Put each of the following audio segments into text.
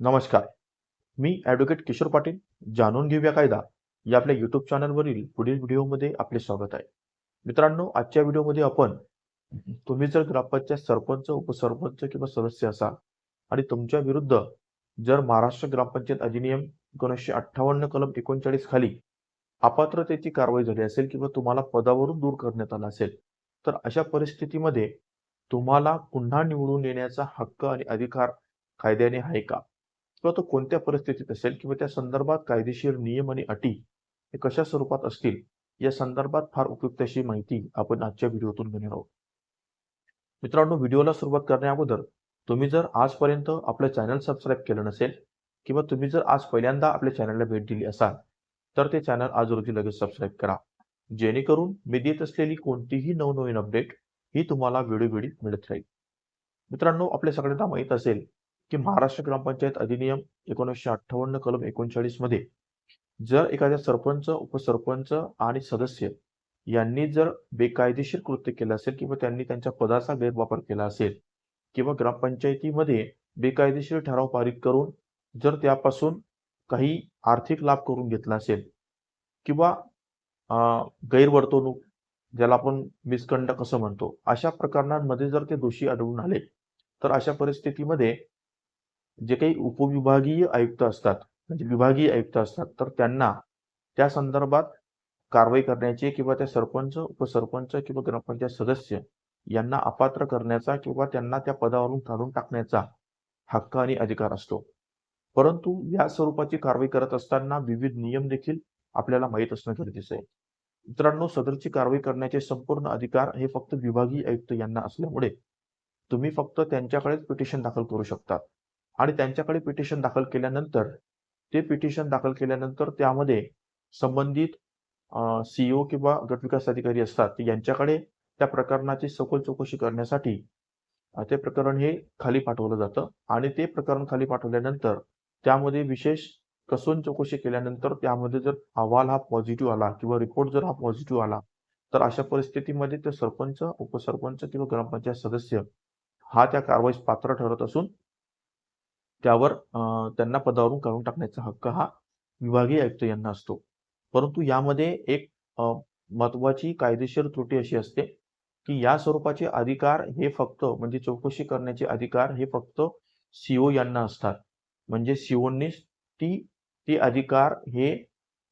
नमस्कार. मी ॲडव्होकेट किशोर पाटील जाणून घेऊया कायदा. या आपल्या यूट्यूब चॅनलवरील पुढील व्हिडिओमध्ये आपले स्वागत आहे. मित्रांनो आजच्या व्हिडिओमध्ये आपण तुम्ही जर ग्रामपंचायत सरपंच उपसरपंच किंवा सदस्य असाल आणि तुमच्या विरुद्ध जर महाराष्ट्र ग्रामपंचायत अधिनियम एकोणीसशे अठ्ठावन्न कलम एकोणचाळीस खाली अपात्रतेची कारवाई झाली असेल किंवा तुम्हाला पदावरून दूर करण्यात आला असेल तर अशा परिस्थितीमध्ये तुम्हाला पुन्हा निवडून येण्याचा हक्क आणि अधिकार कायद्याने आहे का? किंवा तो कोणत्या परिस्थितीत असेल किंवा त्या संदर्भात कायदेशीर नियम आणि अटी हे कशा स्वरूपात असतील या संदर्भात फार उपयुक्त अशी माहिती आपण आजच्या व्हिडिओतून घेणार आहोत. मित्रांनो व्हिडिओला सुरुवात करण्या अगोदर तुम्ही जर आजपर्यंत आपलं चॅनल सबस्क्राईब केलं नसेल किंवा तुम्ही जर आज पहिल्यांदा आपल्या चॅनलला भेट दिली असाल तर ते चॅनल आज रोजी लगेच सबस्क्राईब करा. जेणेकरून मी देत असलेली कोणतीही नवनवीन अपडेट ही तुम्हाला वेळोवेळी मिळत राहील. मित्रांनो आपल्या सगळ्यांना माहीत असेल की महाराष्ट्र ग्रामपंचायत अधिनियम एकोणीसशे अठ्ठावन्न कलम एकोणचाळीसमध्ये जर एखाद्या सरपंच उपसरपंच आणि सदस्य यांनी जर बेकायदेशीर कृत्य केलं असेल किंवा त्यांनी त्यांच्या पदाचा गैरवापर केला असेल किंवा ग्रामपंचायतीमध्ये बेकायदेशीर ठराव पारित करून जर त्यापासून काही आर्थिक लाभ करून घेतला असेल किंवा गैरवर्तवणूक ज्याला आपण मिसकंडक्ट असं म्हणतो अशा प्रकरणांमध्ये जर ते दोषी आढळून आले तर अशा परिस्थितीमध्ये जे काही उपविभागीय आयुक्त असतात म्हणजे विभागीय आयुक्त असतात तर त्यांना त्या संदर्भात कारवाई करण्याची किंवा त्या सरपंच उपसरपंच किंवा ग्रामपंचायत सदस्य यांना अपात्र करण्याचा किंवा त्यांना त्या पदावरून काढून टाकण्याचा हक्क आणि अधिकार असतो. परंतु या स्वरूपाची कारवाई करत असताना विविध नियम देखील आपल्याला माहीत असणं गरजेचं आहे. मित्रांनो सदरची कारवाई करण्याचे संपूर्ण अधिकार हे फक्त विभागीय आयुक्त यांना असल्यामुळे तुम्ही फक्त त्यांच्याकडेच पिटिशन दाखल करू शकता. आणि त्यांच्याकडे पिटिशन दाखल केल्यानंतर ते पिटिशन दाखल केल्यानंतर त्यामध्ये संबंधित सीईओ किंवा गटविकास अधिकारी असतात यांच्याकडे त्या प्रकरणाची सखोल चौकशी करण्यासाठी ते प्रकरण हे खाली पाठवलं जातं. आणि ते प्रकरण खाली पाठवल्यानंतर त्यामध्ये विशेष कसून चौकशी केल्यानंतर त्यामध्ये जर अहवाल हा पॉझिटिव्ह आला किंवा रिपोर्ट जर हा पॉझिटिव्ह आला तर अशा परिस्थितीमध्ये ते सरपंच उपसरपंच किंवा ग्रामपंचायत सदस्य हा त्या कारवाईस पात्र ठरत असून त्यावर त्यांना पदावरून काढून टाकण्याचा हक्क हा विभागीय आयुक्त यांना असतो. परंतु यामध्ये एक महत्वाची कायदेशीर त्रुटी अशी असते की या स्वरूपाचे अधिकार हे फक्त म्हणजे चौकशी करण्याचे अधिकार हे फक्त सीओ यांना असतात. म्हणजे सीओनीच ती ते अधिकार हे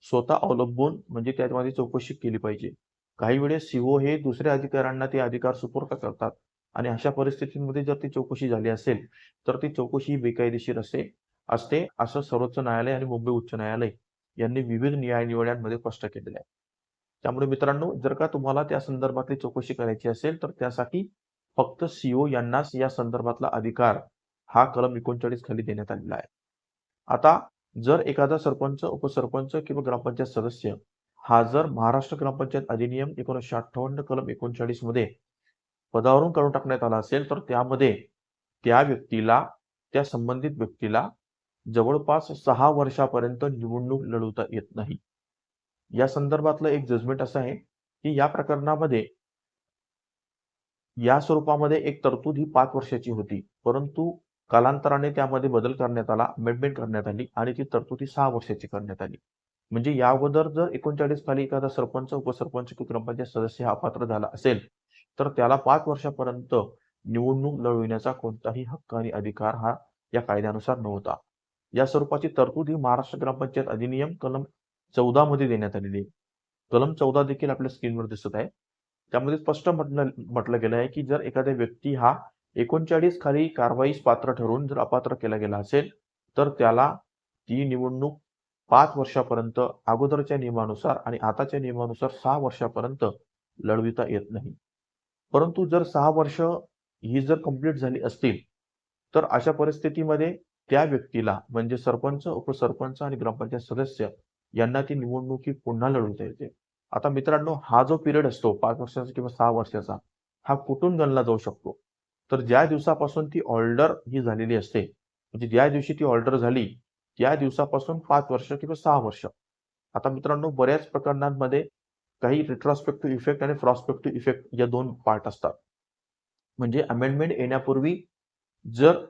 स्वतः अवलंबून म्हणजे त्यामध्ये चौकशी केली पाहिजे. काही वेळेस सीओ हे दुसऱ्या अधिकाऱ्यांना ते अधिकार सुपूर्त करतात. आणि अशा परिस्थितीमध्ये जर ती चौकशी झाली असेल तर ती चौकशी बेकायदेशीर असते असते असं सर्वोच्च न्यायालय आणि मुंबई उच्च न्यायालय यांनी विविध न्यायनिवाड्यांमध्ये स्पष्ट केलेलं आहे. त्यामुळे मित्रांनो जर का तुम्हाला त्या संदर्भातली चौकशी करायची असेल तर त्यासाठी फक्त सीओ यांनाच या संदर्भातला अधिकार हा कलम एकोणचाळीस खाली देण्यात आलेला आहे. आता जर एखादा सरपंच उपसरपंच किंवा ग्रामपंचायत सदस्य हा जर महाराष्ट्र ग्रामपंचायत अधिनियम एकोणीसशे अठ्ठावन्न कलम एकोणचाळीसमध्ये पदावरून काढून टाकण्यात आला असेल तर त्यामध्ये त्या व्यक्तीला त्या संबंधित व्यक्तीला जवळपास सहा वर्षापर्यंत निवडणूक लढवता येत नाही. या संदर्भातलं एक जजमेंट असं आहे की या प्रकरणामध्ये या स्वरूपामध्ये एक तरतूद ही पाच वर्षाची होती परंतु कालांतराने त्यामध्ये बदल करण्यात आला अमेंडमेंट करण्यात आली आणि ती तरतूद ही सहा वर्षाची करण्यात आली. म्हणजे या अगोदर जर एकोणचाळीस खाली एखादा सरपंच उपसरपंच किंवा ग्रामपंचायत सदस्य हा अपात्र झाला असेल तर त्याला पाच वर्षापर्यंत निवडणूक लढविण्याचा कोणताही हक्क आणि अधिकार हा या कायद्यानुसार नव्हता. या स्वरूपाची तरतूद ही महाराष्ट्र ग्रामपंचायत अधिनियम कलम चौदा मध्ये देण्यात आलेली आहे. कलम चौदा देखील आपल्या स्क्रीनवर दिसत आहे. त्यामध्ये स्पष्ट म्हटलं म्हटलं गेलं आहे की जर एखादा व्यक्ती हा एकोणचाळीस खाली कारवाईस पात्र ठरून जर अपात्र केला गेला असेल तर त्याला ती निवडणूक पाच वर्षापर्यंत अगोदरच्या नियमानुसार आणि आताच्या नियमानुसार सहा वर्षापर्यंत लढविता येत नाही. परंतु जर सहा वर्ष ही जर कंप्लीट झाली असतील तर अशा परिस्थितीमध्ये त्या व्यक्तीला म्हणजे सरपंच उपसरपंच आणि ग्रामपंचायत सदस्य यांना ती निवडणुकी पुन्हा लढवता येते आता मित्रांनो हा जो पिरियड असतो पाच वर्षाचा किंवा सहा वर्षाचा हा कुठून गणला जाऊ शकतो? तर ज्या दिवसापासून ती ऑर्डर ही झालेली असते म्हणजे ज्या दिवशी ती ऑर्डर झाली त्या दिवसापासून पाच वर्ष किंवा सहा वर्ष. आता मित्रांनो बऱ्याच प्रकरणांमध्ये काही रिट्रॉस्पेक्टिव्ह इफेक्ट आणि प्रॉस्पेक्टिव्ह इफेक्ट या दोन पार्ट असतात. म्हणजे अमेंडमेंट येण्यापूर्वी जर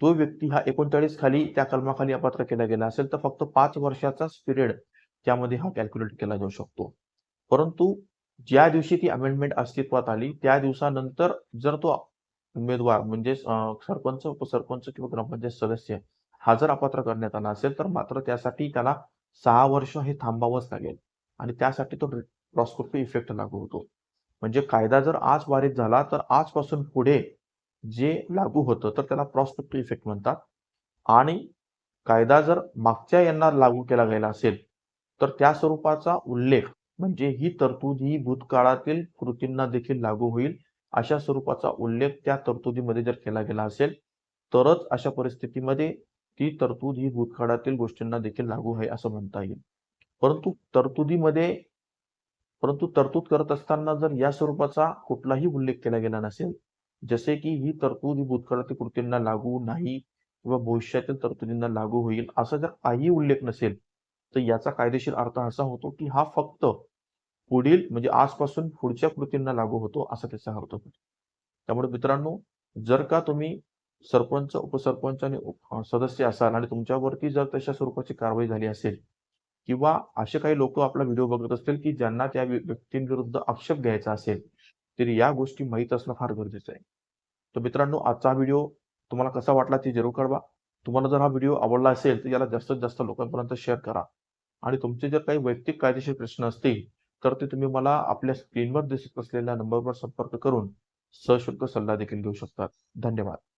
तो व्यक्ती हा एकोणचाळीस खाली त्या कलमाखाली अपात्र केला गेला असेल तर फक्त पाच वर्षाचाच पिरियड त्यामध्ये हा कॅल्क्युलेट केला जाऊ शकतो. परंतु ज्या दिवशी ती अमेंडमेंट अस्तित्वात आली त्या दिवसानंतर जर तो उमेदवार म्हणजे सरपंच उपसरपंच किंवा ग्रामपंचायत सदस्य हा जर अपात्र करण्यात आला असेल तर मात्र त्यासाठी त्याला सहा वर्ष हे थांबावंच लागेल. आणि त्यासाठी तो प्रॉस्पेक्टिव्ह इफेक्ट लागू होतो. म्हणजे कायदा जर आज वारीत झाला तर आजपासून पुढे जे लागू होतं तर त्याला प्रॉस्पेक्टिव्ह इफेक्ट म्हणतात. आणि कायदा जर मागच्या यांना लागू केला गेला असेल तर त्या स्वरूपाचा उल्लेख म्हणजे ही तरतूद ही भूतकाळातील कृतींना देखील लागू होईल अशा स्वरूपाचा उल्लेख त्या तरतुदीमध्ये जर केला गेला असेल तरच अशा परिस्थितीमध्ये ती तरतूद ही भूतकाळातील गोष्टींना देखील लागू आहे असं म्हणता येईल. परंतु तरतुदीमध्ये परंतु तरतूद करत असताना जर या स्वरूपाचा कुठलाही उल्लेख केला गेला नसेल जसे की ही तरतूद ही भूतकाळातील कृतींना लागू नाही किंवा भविष्यातील तरतुदींना लागू होईल असा जर काही उल्लेख नसेल तर याचा कायदेशीर अर्थ असा होतो की हा फक्त पुढील म्हणजे आजपासून पुढच्या कृतींना लागू होतो असा त्याचा अर्थ होतो. त्यामुळे मित्रांनो जर का तुम्ही सरपंच उपसरपंच आणि सदस्य असाल आणि तुमच्यावरती जर तशा स्वरूपाची कारवाई झाली असेल किंवा असे काही लोक आपला व्हिडिओ बघत असतील की ज्यांना त्या व्यक्तींविरुद्ध आक्षेप घ्यायचा असेल तर या गोष्टी माहीत असणं फार गरजेचं आहे. तर मित्रांनो आजचा व्हिडिओ तुम्हाला कसा वाटला ते जरूर कळवा तुम्हाला जर हा व्हिडिओ आवडला असेल तर याला जास्तीत जास्त लोकांपर्यंत शेअर करा. आणि तुमचे जर काही वैयक्तिक कायदेशीर प्रश्न असतील तर ते तुम्ही मला आपल्या स्क्रीनवर दिसत असलेल्या नंबरवर संपर्क करून सशुल्क सल्ला देखील घेऊ शकतात. धन्यवाद.